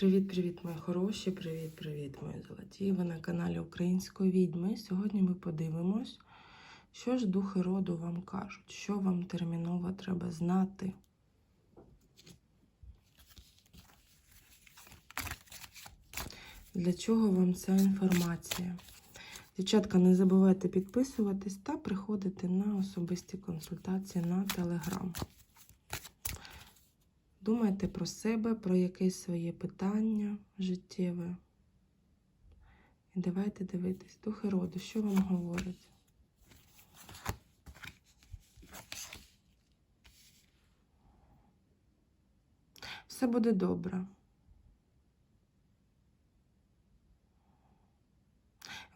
Привіт-привіт, мої хороші! Привіт-привіт, мої золоті! Ви на каналі Української відьми. Сьогодні ми подивимось, що ж духи роду вам кажуть, що вам терміново треба знати. Для чого вам ця інформація? Дівчатка, не забувайте підписуватись та приходити на особисті консультації на телеграм. Думайте про себе, про якесь своє питання життєве. І давайте дивитись. Духи роду, що вам говорять? Все буде добре.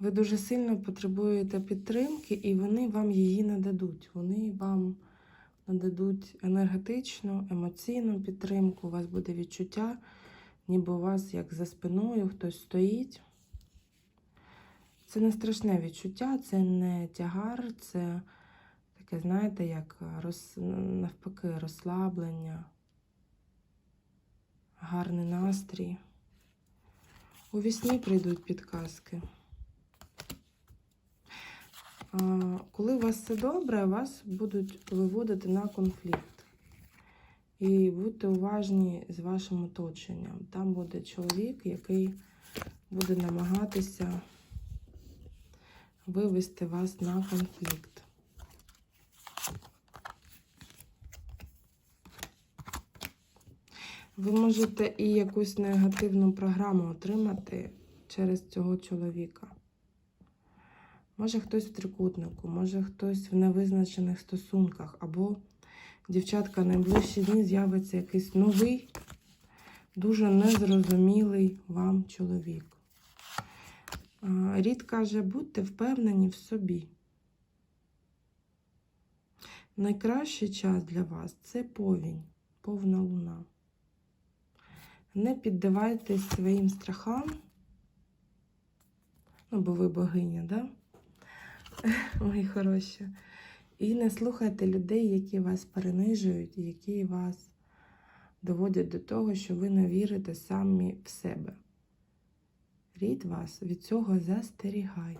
Ви дуже сильно потребуєте підтримки, і вони вам її нададуть. Вони вам нададуть енергетичну, емоційну підтримку. У вас буде відчуття, ніби у вас як за спиною хтось стоїть. Це не страшне відчуття, це не тягар, це таке, знаєте, як роз... навпаки розслаблення, гарний настрій. У вісні прийдуть підказки. Коли у вас все добре, вас будуть виводити на конфлікт. І будьте уважні з вашим оточенням. Там буде чоловік, який буде намагатися вивести вас на конфлікт. Ви можете і якусь негативну програму отримати через цього чоловіка. Може хтось в трикутнику, може хтось в невизначених стосунках, або, дівчатка, найближчі дні з'явиться якийсь новий, дуже незрозумілий вам чоловік. Рід каже, будьте впевнені в собі. Найкращий час для вас це повінь, повна луна. Не піддавайтесь своїм страхам, ну, бо ви богиня, да? Мої хороші. І не слухайте людей, які вас перенижують, які вас доводять до того, що ви не вірите самі в себе. Рід вас від цього застерігай.